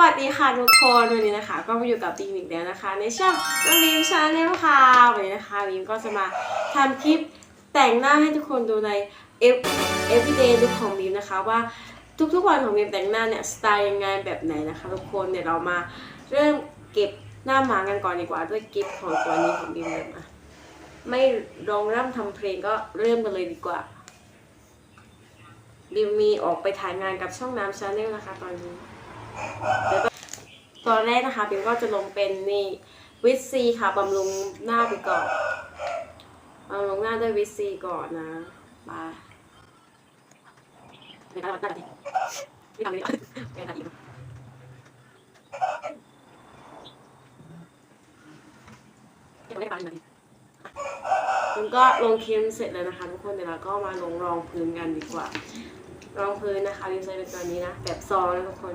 วัสดีค่ะทุกคนวันนี้นะคะ ก็มาอยู่กับบีมอีกแล้วนะคะ ในช่องน้องบีมชาแนลค่ะวันนี้นะคะบีมก็จะมาทำคลิปแต่งหน้าให้ทุกคนดูใน F everyday look ของบีมนะคะว่าทุกๆวันของบีมแต่งหน้าเนี่ยสไตล์ยังไงแบบไหนนะคะ ทุกคนเดี๋ยวเรามาเริ่มเก็บหน้าหมากันก่อนดีกว่าด้วยกิฟต์ของตัวนี้ของบีมเลยมาไม่รองร่ำทำเพลงก็เริ่มกันเลยดีกว่าบิมมีออกไปถ่ายงานกับช่องน้ำชาแนลนะคะตอนนี้ แล้วก็ตอนแรกนะคะบิมก็จะลงเป็นนี่วิตซีค่ะบำรุงหน้าไปก่อนบำรุงหน้าด้วยวิตซีก่อนนะมาไม่ได้ไม่ได้ไม่ทำเลยไม่ทำอีกยังไม่ได้ไปไหนมันก็ลงครีมเสร็จแล้วนะคะทุกคนเดี๋ยวเราก็มาลงรองพื้นกันดีกว่า รองพื้นนะคะวิวใช้เป็นตัวนี้นะแบบซองนะทุกคน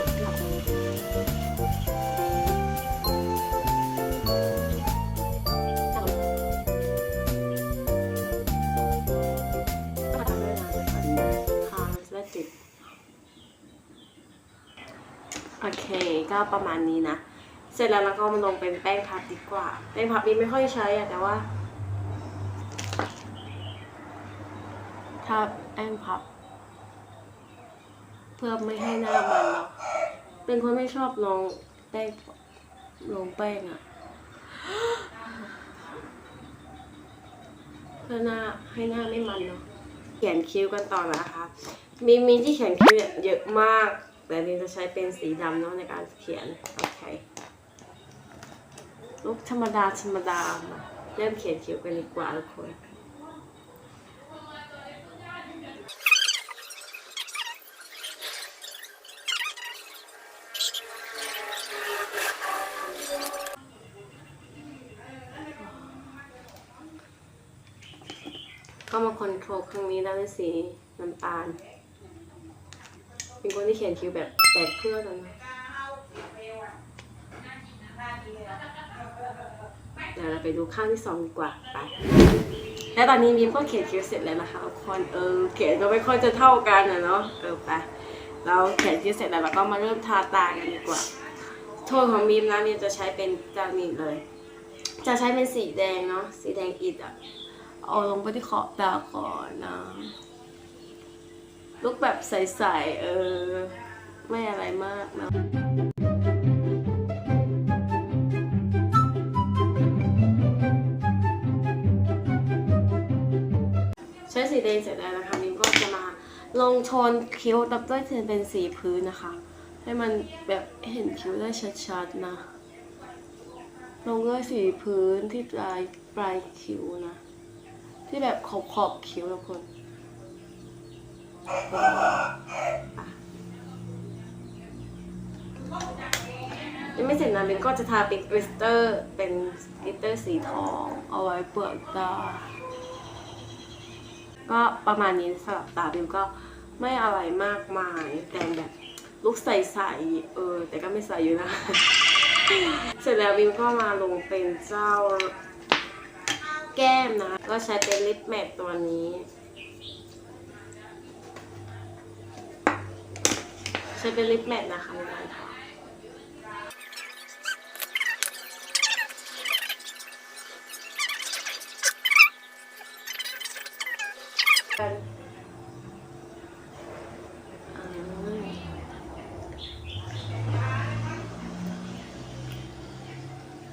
โอเคก็ประมาณนี้นะ เสร็จแล้วเราก็มาลงเป็นแป้งพับดีกว่า แป้งพับนี้ไม่ค่อยใช้อะแต่ว่า ถ้าแป้งพับ เพื่อไม่ให้หน้ามันเนาะเป็นคนไม่ชอบลงแป้งลงแป้งอะเพื่อหน้าให้หน้าไม่มันเนาะเขียนคิ้วกันต่อนะคะ มีมีที่เขียนคิ้วเนี่ยเยอะมาก แต่นี่จะใช้เป็นสีดำเนาะในการเขียนโอเคลุกธรรมดาธรรมดามาเริ่มเขียนคิ้วกันดีกว่าทุกคนก็มาคอนโทรลครั้งนี้ได้ด้วยสีน้ำตาล เป็นคนที่เขียนคิ้วแบบแปดเพื่อนนะเดี๋ยวเราไปดูข้างที่สองดีกว่าไป และตอนนี้บีมก็เขียนคิ้วเสร็จแล้วนะคะทุกคนเออเขียนก็ไม่ค่อยจะเท่ากันนะเนาะเออไปเราเขียนคิ้วเสร็จแล้วเราก็มาเริ่มทาตากันดีกว่า โทนของบีมนะบีมจะใช้เป็นจามีเลย จะใช้เป็นสีแดงเนาะสีแดงอิดอะเอาลงไปที่ขอบตาก่อนนะ ลุกแบบใสๆเออ ไม่อะไรมากนะใช้สีแดงเสร็จแล้วนะคะมิมก็จะมาลงโทนคิ้วตับด้วยเทนเป็นสีพื้นนะคะ ให้มันแบบเห็นคิ้วได้ชัดๆนะ ลงด้วยสีพื้นที่ปลายปลายคิ้วนะ ที่แบบขอบขอบคิ้วทุกคน ยังไม่เสร็จนะเบนก็จะทาเป็นกลิสเตอร์เป็นกลิสเตอร์สีทองเอาไว้เปลือกตา ก็ประมาณนี้สำหรับตาเบนก็ไม่อะไรมากมายแต่แบบลุกใสๆเออ แต่ก็ไม่ใสอยู่นะ เสร็จแล้วบิมก็มาลงเป็นเจ้าแก้มนะ ก็ใช้เป็นลิปแมทตัวนี้ ใช้เป็นลิปแมทนะคะในการทากันอ่า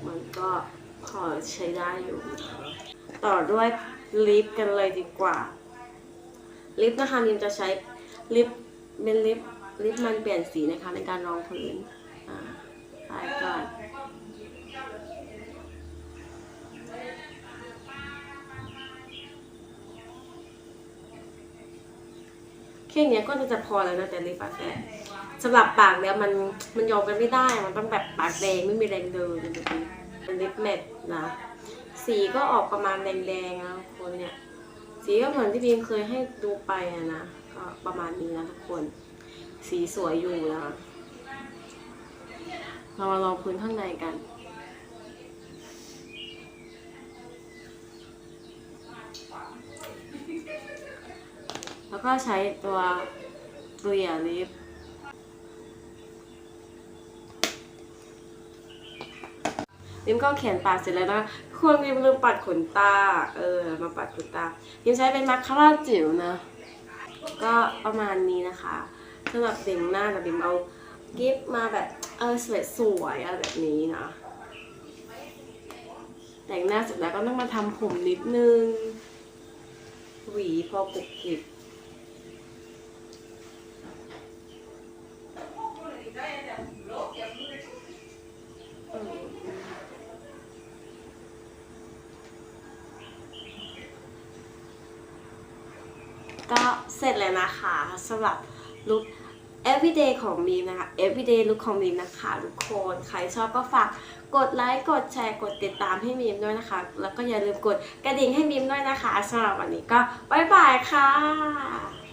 มันก็พอใช้ได้อยู่นะคะต่อด้วยลิปกันเลยดีกว่า ลิปนะคะมิมจะใช้ลิปเป็นลิป ลิปมันเปลี่ยนสีนะคะในการรองพื้นอ่ายก่อนแค่เนี้ยก็จะพอแล้วนะแต่ลิปอะแต่สำหรับปากแล้วมันมันยอมกันไม่ได้ มันต้องแบบปากแดงไม่มีแรงเดินมันจะเป็นเป็นลิปแมทนะสีก็ออกประมาณแดงๆนะทุกคนเนี่ยสีก็เหมือนที่บีมเคยให้ดูไปอะนะก็ประมาณนี้นะทุกคน สีสวยอยู่นะคะ เรามาลองพื้นข้างในกัน แล้วก็ใช้ตัวเกลี่ยลิปลิมก็เขียนปากเสร็จแล้วนะควรลิมลืมปัดขนตา เออ มาปัดขนตาลิมใช้เป็นมาคาร่าจิ๋วนะ ก็ประมาณนี้นะคะ สำหรับเด็งหน้าแต่ลิมเอากิฟมาแบบเออสวยสวยๆอะไรแบบนี้นะ แต่งหน้าเสร็จแล้วก็ต้องมาทำผมนิดนึง หวีพอกรุบกริบก็เสร็จแล้วนะคะสำหรับ ลุค everyday ของมีมนะคะ everyday look ของมีมนะคะทุกคนใครชอบก็ฝากกดไลค์กดแชร์กดติดตามให้มีมด้วยนะคะ แล้วก็อย่าลืมกดกระดิ่งให้มีมด้วยนะคะสำหรับวันนี้ก็บ๊ายบายค่ะ